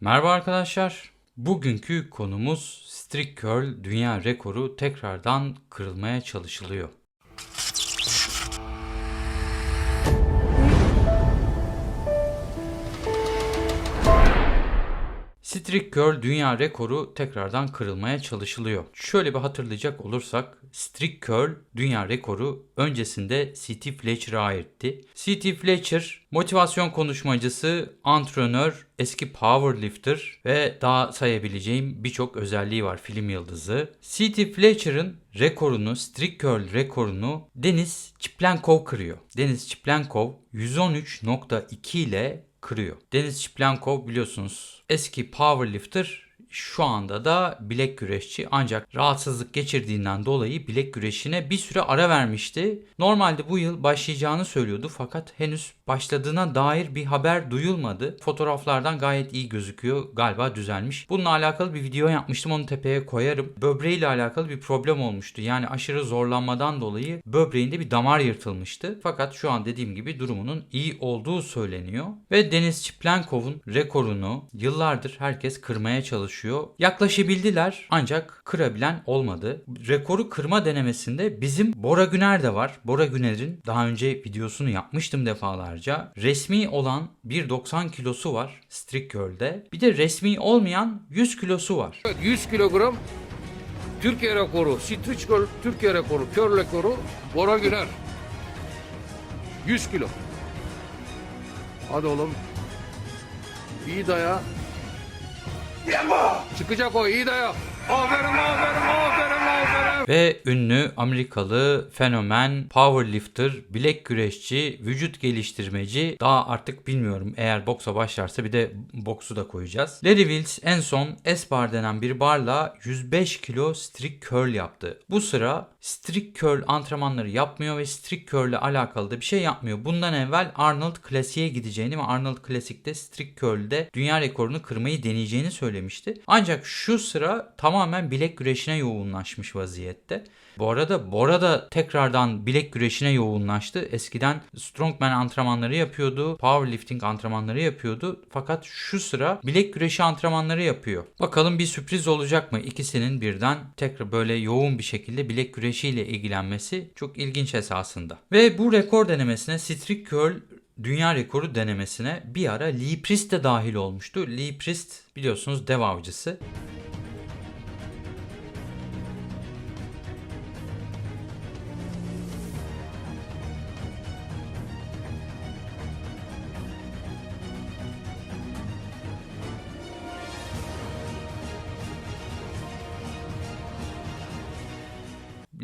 Merhaba arkadaşlar. Bugünkü konumuz Strict Curl dünya rekoru tekrardan kırılmaya çalışılıyor. Strict Curl dünya rekoru tekrardan kırılmaya çalışılıyor. Şöyle bir hatırlayacak olursak Strict Curl dünya rekoru öncesinde C.T. Fletcher'a aitti. C.T. Fletcher motivasyon konuşmacısı, antrenör, eski powerlifter ve daha sayabileceğim birçok özelliği var film yıldızı. C.T. Fletcher'ın rekorunu, Strict Curl rekorunu Deniz Çiplenkov kırıyor. Deniz Çiplenkov 113.2 ile kırıyor. Deniz Çiplankov biliyorsunuz eski powerlifter şu anda da bilek güreşçi ancak rahatsızlık geçirdiğinden dolayı bilek güreşine bir süre ara vermişti. Normalde bu yıl başlayacağını söylüyordu fakat henüz başladığına dair bir haber duyulmadı. Fotoğraflardan gayet iyi gözüküyor. Galiba düzelmiş. Bununla alakalı bir video yapmıştım. Onu tepeye koyarım. Böbreğiyle alakalı bir problem olmuştu. Yani aşırı zorlanmadan dolayı böbreğinde bir damar yırtılmıştı. Fakat şu an dediğim gibi durumunun iyi olduğu söyleniyor. Ve Deniz Çiplenkov'un rekorunu yıllardır herkes kırmaya çalışıyor. Yaklaşabildiler ancak kırabilen olmadı. Rekoru kırma denemesinde bizim Bora Güner de var. Bora Güner'in daha önce videosunu yapmıştım defalarca. Resmi olan 1.90 kilosu var Strict Curl'de. Bir de resmi olmayan 100 kilosu var. Evet, 100 kilogram Türkiye rekoru, Street Curl Türkiye rekoru, kör rekoru Bora Güner. 100 kilo. Hadi oğlum. İyi daya. 양보! 뭐? 지크자고 이다요! 어베르모 어베르모 Ve ünlü Amerikalı fenomen, powerlifter, bilek güreşçi, vücut geliştirmeci daha artık bilmiyorum eğer boksa başlarsa bir de boksu da koyacağız. Larry Wills en son S-bar denen bir barla 105 kilo strict curl yaptı. Bu sıra strict curl antrenmanları yapmıyor ve strict curl ile alakalı da bir şey yapmıyor. Bundan evvel Arnold Classic'e gideceğini ve Arnold Classic'te strict curl'de dünya rekorunu kırmayı deneyeceğini söylemişti. Ancak şu sıra tamamen bilek güreşine yoğunlaşmış vaziyette. Bu arada Bora da tekrardan bilek güreşine yoğunlaştı. Eskiden strongman antrenmanları yapıyordu, powerlifting antrenmanları yapıyordu. Fakat şu sıra bilek güreşi antrenmanları yapıyor. Bakalım bir sürpriz olacak mı? İkisinin birden tekrar böyle yoğun bir şekilde bilek güreşiyle ilgilenmesi çok ilginç esasında. Ve bu rekor denemesine Strict Curl dünya rekoru denemesine bir ara Lee Priest de dahil olmuştu. Lee Priest biliyorsunuz dev avcısı.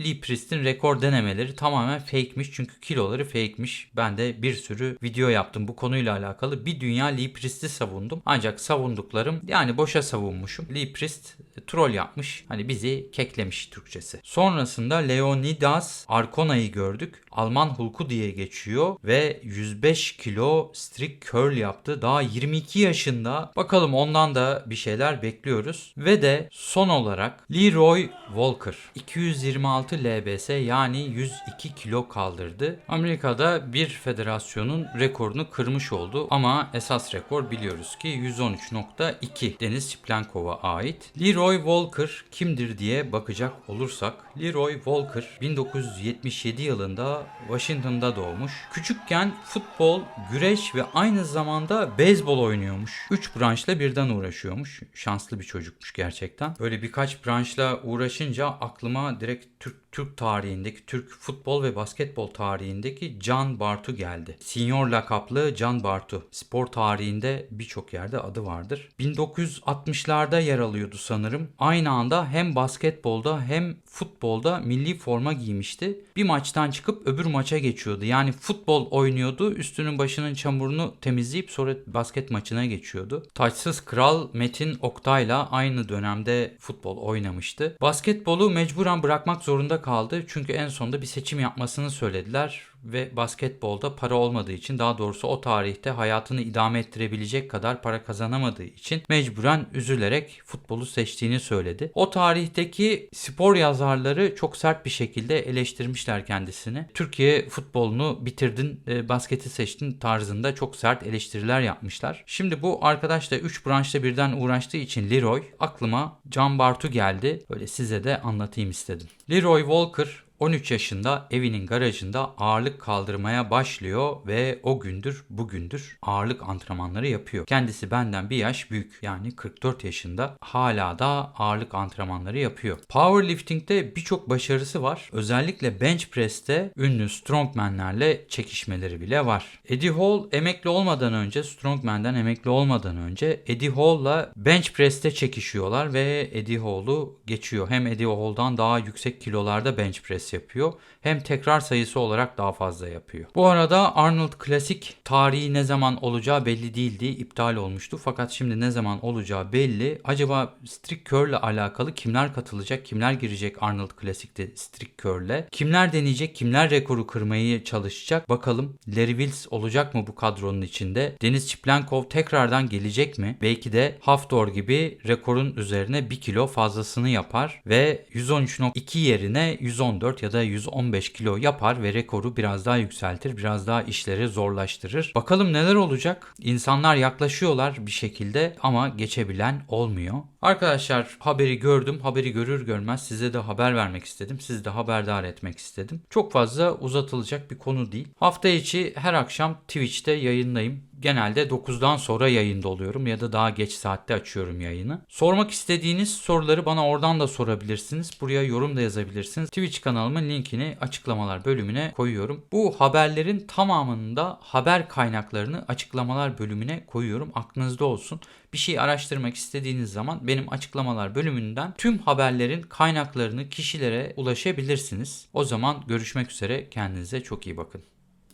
Lee Priest'in rekor denemeleri tamamen fake'miş çünkü kiloları fake'miş. Ben de bir sürü video yaptım bu konuyla alakalı. Bir dünya Lee Priest'i savundum. Ancak savunduklarım yani boşa savunmuşum. Lee Priest troll yapmış. Hani bizi keklemiş Türkçesi. Sonrasında Leonidas Arkona'yı gördük. Alman Hulku diye geçiyor ve 105 kilo strict curl yaptı. Daha 22 yaşında. Bakalım ondan da bir şeyler bekliyoruz. Ve de son olarak Leroy Walker 226 lbs yani 102 kilo kaldırdı. Amerika'da bir federasyonun rekorunu kırmış oldu ama esas rekor biliyoruz ki 113.2 Deniz Çiplenkov'a ait. Leroy Walker kimdir diye bakacak olursak Leroy Walker 1977 yılında Washington'da doğmuş. Küçükken futbol, güreş ve aynı zamanda beyzbol oynuyormuş. 3 branşla birden uğraşıyormuş. Şanslı bir çocukmuş gerçekten. Böyle birkaç branşla uğraşınca aklıma direkt Türk Türk tarihindeki, Türk futbol ve basketbol tarihindeki Can Bartu geldi. Senior lakaplı Can Bartu. Spor tarihinde birçok yerde adı vardır. 1960'larda yer alıyordu sanırım. Aynı anda hem basketbolda hem futbolda milli forma giymişti. Bir maçtan çıkıp öbür maça geçiyordu. Yani futbol oynuyordu, üstünün başının çamurunu temizleyip sonra basket maçına geçiyordu. Taçsız Kral Metin Oktay'la aynı dönemde futbol oynamıştı. Basketbolu mecburen bırakmak zorunda kaldı çünkü en sonunda bir seçim yapmasını söylediler. Ve basketbolda para olmadığı için daha doğrusu o tarihte hayatını idame ettirebilecek kadar para kazanamadığı için mecburen üzülerek futbolu seçtiğini söyledi. O tarihteki spor yazarları çok sert bir şekilde eleştirmişler kendisini. Türkiye futbolunu bitirdin, e, basketi seçtin tarzında çok sert eleştiriler yapmışlar. Şimdi bu arkadaş da 3 branşta birden uğraştığı için Leroy aklıma Can Bartu geldi. Böyle size de anlatayım istedim. Leroy Walker 13 yaşında evinin garajında ağırlık kaldırmaya başlıyor ve o gündür bugündür ağırlık antrenmanları yapıyor. Kendisi benden bir yaş büyük yani 44 yaşında hala da ağırlık antrenmanları yapıyor. Powerlifting'de birçok başarısı var. Özellikle bench press'te ünlü strongmanlerle çekişmeleri bile var. Eddie Hall emekli olmadan önce strongman'den emekli olmadan önce Eddie Hall'la bench press'te çekişiyorlar ve Eddie Hall'u geçiyor. Hem Eddie Hall'dan daha yüksek kilolarda bench press yapıyor hem tekrar sayısı olarak daha fazla yapıyor. Bu arada Arnold Klasik tarihi ne zaman olacağı belli değildi. iptal olmuştu. Fakat şimdi ne zaman olacağı belli. Acaba Strict Curl alakalı kimler katılacak, kimler girecek Arnold Klasik'te Strict Curl'le? Kimler deneyecek, kimler rekoru kırmayı çalışacak? Bakalım Larry Wills olacak mı bu kadronun içinde? Deniz Çiplankov tekrardan gelecek mi? Belki de Haftor gibi rekorun üzerine 1 kilo fazlasını yapar ve 113.2 yerine 114 ya da 115 kilo yapar ve rekoru biraz daha yükseltir, biraz daha işleri zorlaştırır. Bakalım neler olacak? İnsanlar yaklaşıyorlar bir şekilde ama geçebilen olmuyor. Arkadaşlar haberi gördüm. Haberi görür görmez size de haber vermek istedim. Sizi de haberdar etmek istedim. Çok fazla uzatılacak bir konu değil. Hafta içi her akşam Twitch'te yayınlayayım. Genelde 9'dan sonra yayında oluyorum ya da daha geç saatte açıyorum yayını. Sormak istediğiniz soruları bana oradan da sorabilirsiniz. Buraya yorum da yazabilirsiniz. Twitch kanalımın linkini açıklamalar bölümüne koyuyorum. Bu haberlerin tamamını da haber kaynaklarını açıklamalar bölümüne koyuyorum. Aklınızda olsun. Bir şey araştırmak istediğiniz zaman benim açıklamalar bölümünden tüm haberlerin kaynaklarını kişilere ulaşabilirsiniz. O zaman görüşmek üzere. Kendinize çok iyi bakın.